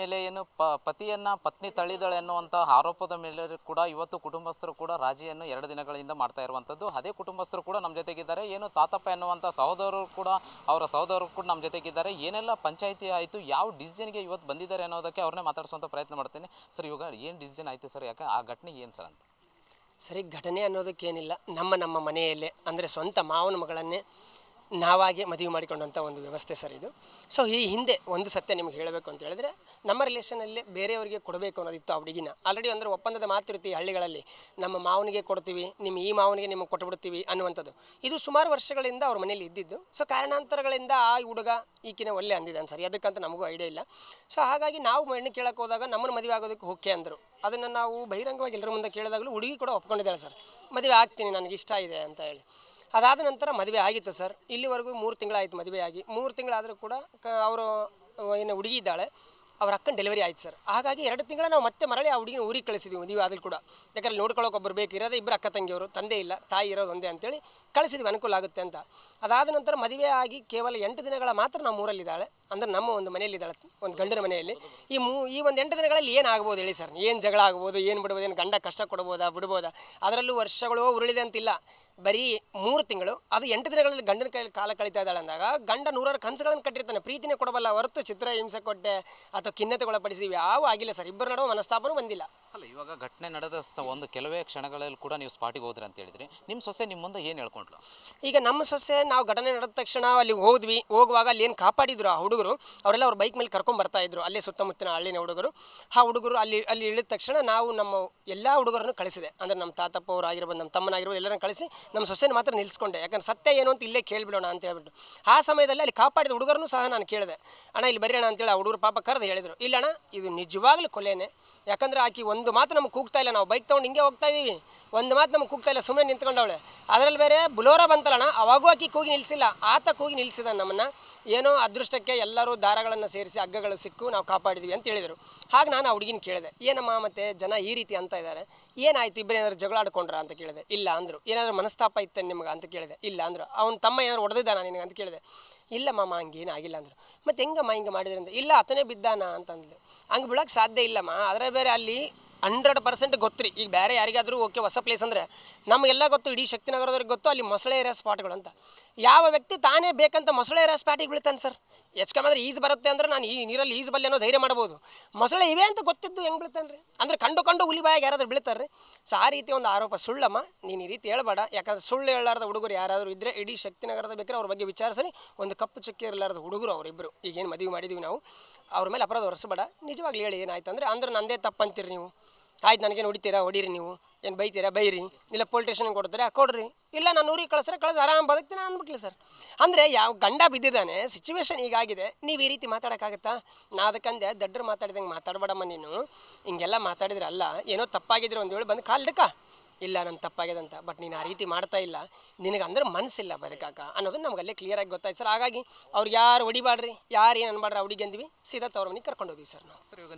ಮೇಲೆ ಏನು ಪ, ಪತಿಯನ್ನು, ಪತ್ನಿ ತಳ್ಳಿದಳೆ ಅನ್ನುವಂಥ ಆರೋಪದ ಮೇಲೆ ಕೂಡ ಇವತ್ತು ಕುಟುಂಬಸ್ಥರು ಕೂಡ ರಾಜಿಯನ್ನು ಎರಡು ದಿನಗಳಿಂದ ಮಾಡ್ತಾ ಇರುವಂಥದ್ದು ಅದೇ ಕುಟುಂಬಸ್ಥರು ಕೂಡ ನಮ್ಮ ಜೊತೆಗಿದ್ದಾರೆ. ಏನು ತಾತಪ್ಪ ಎನ್ನುವಂಥ ಸಹೋದರರು ಕೂಡ, ಅವರ ಸಹೋದರರು ಕೂಡ ನಮ್ಮ ಜೊತೆಗಿದ್ದಾರೆ. ಏನೆಲ್ಲ ಪಂಚಾಯಿತಿ ಆಯಿತು, ಯಾವ ಡಿಸಿಷನ್ಗೆ ಇವತ್ತು ಬಂದಿದ್ದಾರೆ ಅನ್ನೋದಕ್ಕೆ ಅವ್ರನ್ನೇ ಮಾತಾಡಿಸುವಂಥ ಪ್ರಯತ್ನ ಮಾಡ್ತೀನಿ. ಸರ್, ಇವಾಗ ಏನು ಡಿಸಿಷನ್ ಆಯಿತು ಸರ್? ಯಾಕೆ, ಆ ಘಟನೆ ಏನು ಸರ್ ಅಂತ? ಸರಿ, ಘಟನೆ ಅನ್ನೋದಕ್ಕೇನಿಲ್ಲ. ನಮ್ಮ ನಮ್ಮ ಮನೆಯಲ್ಲೇ, ಅಂದರೆ ಸ್ವಂತ ಮಾವನ ಮಗಳನ್ನೇ ನಾವಾಗೆ ಮದುವೆ ಮಾಡಿಕೊಂಡಂಥ ಒಂದು ವ್ಯವಸ್ಥೆ ಸರ್ ಇದು. ಸೊ ಈ ಹಿಂದೆ ಒಂದು ಸತ್ಯ ನಿಮ್ಗೆ ಹೇಳಬೇಕು ಅಂತ ಹೇಳಿದ್ರೆ, ನಮ್ಮ ರಿಲೇಷನಲ್ಲಿ ಬೇರೆಯವರಿಗೆ ಕೊಡಬೇಕು ಅನ್ನೋದಿತ್ತು ಆ ಹುಡುಗಿನ. ಆಲ್ರೆಡಿ ಅಂದರೆ ಒಪ್ಪಂದದ ಮಾತಿರುತ್ತೆ ಹಳ್ಳಿಗಳಲ್ಲಿ. ನಮ್ಮ ಮಾವನಿಗೆ ಕೊಡ್ತೀವಿ, ನಿಮ್ಮ ಈ ಮಾವನಿಗೆ ನಿಮಗೆ ಕೊಟ್ಬಿಡ್ತೀವಿ ಅನ್ನುವಂಥದ್ದು. ಇದು ಸುಮಾರು ವರ್ಷಗಳಿಂದ ಅವ್ರ ಮನೇಲಿ ಇದ್ದಿದ್ದು. ಸೊ ಕಾರಣಾಂತರಗಳಿಂದ ಆ ಹುಡುಗ ಈಕಿನ ಒಳ್ಳೆ ಅಂದಿದ್ದಾನೆ ಸರ್. ಅದಕ್ಕಂತ ನಮಗೂ ಐಡಿಯಾ ಇಲ್ಲ. ಸೊ ಹಾಗಾಗಿ ನಾವು ಹೆಣ್ಣು ಕೇಳಕ್ಕೆ ಹೋದಾಗ ನಮ್ಮನ್ನು ಮದುವೆ ಆಗೋದಕ್ಕೆ ಓಕೆ ಅಂದರು. ಅದನ್ನು ನಾವು ಬಹಿರಂಗವಾಗಿ ಎಲ್ಲರ ಮುಂದೆ ಕೇಳಿದಾಗಲೂ ಹುಡುಗಿ ಕೂಡ ಒಪ್ಕೊಂಡಿದ್ದಾಳೆ ಸರ್. ಮದುವೆ ಆಗ್ತೀನಿ ನನಗೆ ಇಷ್ಟ ಇದೆ ಅಂತ ಹೇಳಿ. ಅದಾದ ನಂತರ ಮದುವೆ ಆಗಿತ್ತು ಸರ್. ಇಲ್ಲಿವರೆಗೂ ಮೂರು ತಿಂಗಳಾಯಿತು ಮದುವೆ ಆಗಿ. ಮೂರು ತಿಂಗಳಾದರೂ ಕೂಡ ಕ, ಅವರು ಏನು ಹುಡುಗಿ ಇದ್ದಾಳೆ. ಅವ್ರ ಅಕ್ಕನ ಡೆಲಿವರಿ ಆಯ್ತು ಸರ್. ಹಾಗಾಗಿ ಎರಡು ತಿಂಗಳ ನಾವು ಮತ್ತೆ ಮರಳಿ ಆ ಹುಡುಗಿನ ಊರಿಗೆ ಕಳಿಸಿದ್ವಿ ಮದುವೆ ಆದರೂ ಕೂಡ. ಯಾಕಂದ್ರೆ ನೋಡ್ಕೊಳ್ಳೋಕೆ ಒಬ್ಬರು ಬೇಕು, ಇರೋದೇ ಇಬ್ಬರು ಅಕ್ಕ ತಂಗಿಯವರು, ತಂದೆ ಇಲ್ಲ, ತಾಯಿ ಇರೋದು ಒಂದೇ ಅಂತೇಳಿ ಕಳಿಸಿದ್ವಿ, ಅನುಕೂಲ ಆಗುತ್ತೆ ಅಂತ. ಅದಾದ ನಂತರ ಮದುವೆ ಆಗಿ ಕೇವಲ ಎಂಟು ದಿನಗಳ ಮಾತ್ರ ನಮ್ಮ ಊರಲ್ಲಿದ್ದಾಳೆ. ಅಂದರೆ ನಮ್ಮ ಒಂದು ಮನೆಯಲ್ಲಿದ್ದಾಳೆ, ಒಂದು ಗಂಡನ ಮನೆಯಲ್ಲಿ. ಈ ಮೂ, ಈ ಒಂದು ಎಂಟು ದಿನಗಳಲ್ಲಿ ಏನು ಆಗ್ಬೋದು ಹೇಳಿ ಸರ್? ಏನು ಜಗಳ ಆಗ್ಬೋದು, ಏನು ಬಿಡ್ಬೋದು, ಏನು ಗಂಡ ಕಷ್ಟ ಕೊಡ್ಬೋದಾ, ಬಿಡ್ಬೋದಾ? ಅದರಲ್ಲೂ ವರ್ಷಗಳು ಉರುಳಿದೆ ಅಂತಿಲ್ಲ. ಬರೀ ಮೂರು ತಿಂಗಳು, ಅದು ಎಂಟು ದಿನಗಳಲ್ಲಿ ಗಂಡನ ಕೈಯಲ್ಲಿ ಕಾಲ ಕಳೀತಾ ಇದ್ದಾಳೆ ಅಂದಾಗ ಗಂಡ ನೂರಾರು ಕನಸುಗಳನ್ನು ಕಟ್ಟಿರ್ತಾನೆ. ಪ್ರೀತಿನೇ ಕೊಡಬಲ್ಲ ಹೊರತು ಚಿತ್ರ ಹಿಂಸೆ ಕೊಟ್ಟೆ ಅಥವಾ ಖಿನ್ನತೆಗೊಳಪಡಿಸಿ ಯಾವ ಆಗಿಲ್ಲ ಸರ್, ಇಬ್ಬರ ನಡುವೆ ಮನಸ್ತಾಪನೂ ಬಂದಿಲ್ಲ. ಅಲ್ಲ, ಇವಾಗ ಘಟನೆ ನಡೆದ ಒಂದು ಕೆಲವೇ ಕ್ಷಣಗಳಲ್ಲಿ ಕೂಡ ನೀವು ಸ್ಪಾಟಿಗೆ ಹೋದ್ರಿ ಅಂತ ಹೇಳಿದ್ರಿ. ನಿಮ್ಮ ಸೊಸೆ ನಿಮ್ಮ ಮುಂದೆ ಏನು ಹೇಳ್ಕೊಂಡ್ಲು? ಈಗ ನಮ್ಮ ಸೊಸೆ ನಾವು ಘಟನೆ ನಡೆದ ತಕ್ಷಣ ಅಲ್ಲಿ ಹೋದ್ವಿ. ಹೋಗುವಾಗ ಅಲ್ಲಿ ಏನು ಕಾಪಾಡಿದ್ರು ಆ ಹುಡುಗರು? ಅವರೆಲ್ಲ ಅವ್ರ ಬೈಕ್ ಮೇಲೆ ಕರ್ಕೊಂಡ್ ಬರ್ತಾ ಇದ್ರು. ಅಲ್ಲೇ ಸುತ್ತಮುತ್ತಿನ ಹಳ್ಳಿನ ಹುಡುಗರು. ಆ ಹುಡುಗರು ಅಲ್ಲಿ ಅಲ್ಲಿ ಇಳಿದ ತಕ್ಷಣ ನಾವು ನಮ್ಮ ಎಲ್ಲ ಹುಡುಗರನ್ನು ಕಳಿಸಿದೆ. ಅಂದರೆ ನಮ್ಮ ತಾತಪ್ಪ ಅವ್ರು ಆಗಿರ್ಬೋದು, ನಮ್ಮ ತಮ್ಮನಾಗಿರ್ಬೋದು, ಎಲ್ಲರನ್ನು ಕಳಿಸಿ ನಮ್ಮ ಸೊಸೆನ ಮಾತ್ರ ನಿಲ್ಲಿಸ್ಕೊಂಡೆ ಯಾಕಂದ್ರೆ ಸತ್ಯ ಏನು ಅಂತ ಇಲ್ಲೇ ಕೇಳಿಬಿಡೋಣ ಅಂತ ಹೇಳ್ಬಿಟ್ಟು. ಆ ಸಮಯದಲ್ಲಿ ಅಲ್ಲಿ ಕಾಪಾಡಿದ ಹುಡುಗರನ್ನು ಸಹ ನಾನು ಕೇಳಿದೆ. ಅಣ್ಣ, ಇಲ್ಲಿ ಬರೀ ಅಣ್ಣ, ಅಂತೇಳಿ ಆ ಹುಡುಗರು ಪಾಪ ಕರೆದು ಹೇಳಿದರು. ಇಲ್ಲ ಅಣ್ಣ ಇದು ನಿಜವಾಗ್ಲೂ ಕೊಲೆನೇ. ಯಾಕಂದ್ರೆ ಆಕಿ ಒಂದು ಮಾತು ನಮ್ಗೆ ಕೂಗ್ತಾ ಇಲ್ಲ. ನಾವು ಬೈಕ್ ತೊಗೊಂಡು ಹಿಂಗೆ ಹೋಗ್ತಾ ಇದ್ದೀವಿ. ಒಂದು ಮಾತು ನಮ್ಗೆ ಕೂಗ್ತಾ ಇಲ್ಲ ಸುಮ್ಮನೆ ನಿಂತ್ಕೊಂಡವಳೆ. ಅದರಲ್ಲಿ ಬೇರೆ ಬುಲೋರ ಬಂತಲ್ಲಣ್ಣ, ಅವಾಗೂ ಆಕಿ ಕೂಗಿ ನಿಲ್ಲಿಸಿಲ್ಲ ಆತ ಕೂಗಿ ನಿಲ್ಲಿಸಿದ ನಮ್ಮನ್ನು. ಏನೋ ಅದೃಷ್ಟಕ್ಕೆ ಎಲ್ಲರೂ ದಾರಗಳನ್ನು ಸೇರಿಸಿ ಹಗ್ಗಗಳು ಸಿಕ್ಕು, ನಾವು ಕಾಪಾಡಿದ್ವಿ ಅಂತ ಹೇಳಿದರು. ಹಾಗೆ ನಾನು ಆ ಹುಡುಗಿನ ಕೇಳಿದೆ. ಏನಮ್ಮ ಮತ್ತೆ ಜನ ಈ ರೀತಿ ಅಂತ ಇದ್ದಾರೆ. ಏನಾಯ್ತು? ಇಬ್ಬರು ಏನಾದ್ರು ಜಗಳ ಆಡ್ಕೊಂಡ್ರ ಅಂತ ಕೇಳಿದೆ. ಇಲ್ಲ ಅಂದರು. ಏನಾದರೂ ಮನಸ್ತಾಪ ಇತ್ತ ನಿಮ್ಗೆ ಅಂತ ಕೇಳಿದೆ. ಇಲ್ಲ ಅಂದರು. ಅವ್ನು ತಮ್ಮ ಏನಾದ್ರು ಹೊಡೆದಿದ್ದಾನ ನಿನಗೆ ಅಂತ ಕೇಳಿದೆ. ಇಲ್ಲ ಮಾಮ, ಹಂಗೇನು ಆಗಿಲ್ಲ ಅಂದರು. ಮತ್ತು ಹೆಂಗಮ್ಮ ಹಿಂಗೆ ಮಾಡಿದ್ರಿಂದ ಇಲ್ಲ, ಆತನೇ ಬಿದ್ದಾನ ಅಂತಂದ್ಲು. ಹಂಗೆ ಬಿಡೋಕ್ಕೆ ಸಾಧ್ಯ ಇಲ್ಲಮ್ಮ. ಅದರ ಬೇರೆ ಅಲ್ಲಿ ಹಂಡ್ರೆಡ್ ಪರ್ಸೆಂಟ್ ಗೊತ್ತ್ರಿ ಈಗ ಬೇರೆ ಯಾರಿಗಾದರೂ ಓಕೆ ಹೊಸ ಪ್ಲೇಸ್ ಅಂದರೆ ನಮಗೆಲ್ಲ ಗೊತ್ತು, ಇಡೀ ಶಕ್ತಿನಗರದವ್ರಿಗೆ ಗೊತ್ತು, ಅಲ್ಲಿ ಮೊಸಳೆ ಏರಿಯಾ ಸ್ಪಾಟ್ಗಳು ಅಂತ. ಯಾವ ವ್ಯಕ್ತಿ ತಾನೇ ಬೇಕಂತ ಮೊಸಳೆ ಏರಿಯಾ ಸ್ಪಾಟಿಗೆ ಬೀಳ್ತಾನೆ ಸರ್? ಹೆಚ್ಕೊಂಬಂದ್ರೆ ಈಜು ಬರುತ್ತೆ ಅಂದ್ರೆ ನಾನು ಈ ನೀರಲ್ಲಿ ಈಜು ಬಲ್ಲೆ ಅನ್ನೋ ಧೈರ್ಯ ಮಾಡ್ಬೋದು. ಮೊಸಳೆ ಇವೆ ಅಂತ ಗೊತ್ತಿದ್ದು ಹೆಂಗೆ ಬೀಳ್ತಾನೆ ರೀ? ಅಂದ್ರೆ ಕಂಡು ಕಂಡು ಹುಲಿ ಯಾರಾದರೂ ಬೀಳ್ತಾರೆ ಸೊ ಆ ರೀತಿ ಒಂದು ಆರೋಪ, ಸುಳ್ಳಮ್ಮ, ನೀನು ಈ ರೀತಿ ಹೇಳಬೇಡ. ಯಾಕಂದ್ರೆ ಸುಳ್ಳು ಹೇಳಲಾರ್ದ ಹುಡುಗರು ಯಾರಾದರೂ ಇದ್ದರೆ ಇಡೀ ಶಕ್ತಿನಗರದ ಬೇಕಾದ್ರೆ ಅವ್ರ ಬಗ್ಗೆ ವಿಚಾರಿಸಿ ಒಂದು ಕಪ್ಪು ಚಕ್ಕೆ ಇರಲಾರ್ದ ಹುಡುಗರು ಅವರಿಬ್ಬರು ಈಗೇನು ಮದುವೆ ಮಾಡಿದ್ವಿ ನಾವು. ಅವ್ರ ಮೇಲೆ ಅಪರಾಧ ಹೊರಿಸಬೇಡ ನಿಜವಾಗ್ಲೂ ಹೇಳಿ ಏನಾಯ್ತು ಅಂದರೆ, ಅಂದ್ರೆ ನಂದೇ ತಪ್ಪಂತೀರಿ ನೀವು. ಆಯ್ತು ನನಗೇನು ಹೊಡಿತೀರಾ? ಹೊಡೀರಿ ನೀವು. ಏನು ಬೈತೀರಾ? ಬೈರಿ. ಇಲ್ಲ ಪೊಲೀಸ್ ಸ್ಟೇಷನ್ಗೆ ಕೊಡ್ತೀರಾ ಕೊಡ್ರಿ. ಇಲ್ಲ ನಾನು ಊರಿಗೆ ಕಳಿಸ್ರೆ ಕಳಿಸ್, ಆರಾಮ್ ಬದುಕ್ತೀನಿ ಅಂದ್ಬಿಟ್ಲಿ ಸರ್ ಅಂದರೆ ಯಾವ ಗಂಡ ಬಿದ್ದಿದ್ದಾನೆ ಸಿಚುವೇಶನ್ ಹೀಗಾಗಿದೆ ನೀವು ಈ ರೀತಿ ಮಾತಾಡೋಕ್ಕಾಗತ್ತಾ? ನಾ ಅದಕ್ಕಂದೆ ದಡ್ಡರು ಮಾತಾಡಿದಂಗೆ ಮಾತಾಡಬೇಡಮ್ಮ ನೀನು. ಹಿಂಗೆಲ್ಲ ಮಾತಾಡಿದ್ರೆ ಅಲ್ಲ ಏನೋ ತಪ್ಪಾಗಿದ್ರೆ ಒಂದು ವೇಳೆ ಬಂದು ಕಾಲ್ಡಕ್ಕ ಇಲ್ಲ ನನ್ನ ತಪ್ಪಾಗಿದೆ ಅಂತ ಬಟ್ ನೀನು ಆ ರೀತಿ ಮಾಡ್ತಾ ಇಲ್ಲ. ನಿನಗೆ ಅಂದ್ರೆ ಮನಸ್ಸಿಲ್ಲ ಬದುಕಾಕ ಅನ್ನೋದು ನಮ್ಗೆ ಅಲ್ಲೇ ಕ್ಲಿಯರಾಗಿ ಗೊತ್ತಾಯ್ತು ಸರ್ ಹಾಗಾಗಿ ಅವ್ರು ಯಾರು ಹೊಡಿಬಾಡ್ರಿ? ಯಾರು ಏನು ಅನ್ಬಾಡ್ರಿ? ಹುಡುಗಿ ಅಂದ್ವಿ. ಸೀದಾ ತವ್ರ ಮನೆಗೆ ಕರ್ಕೊಂಡು ಹೋದ್ವಿ ಸರ್ ನಾವು.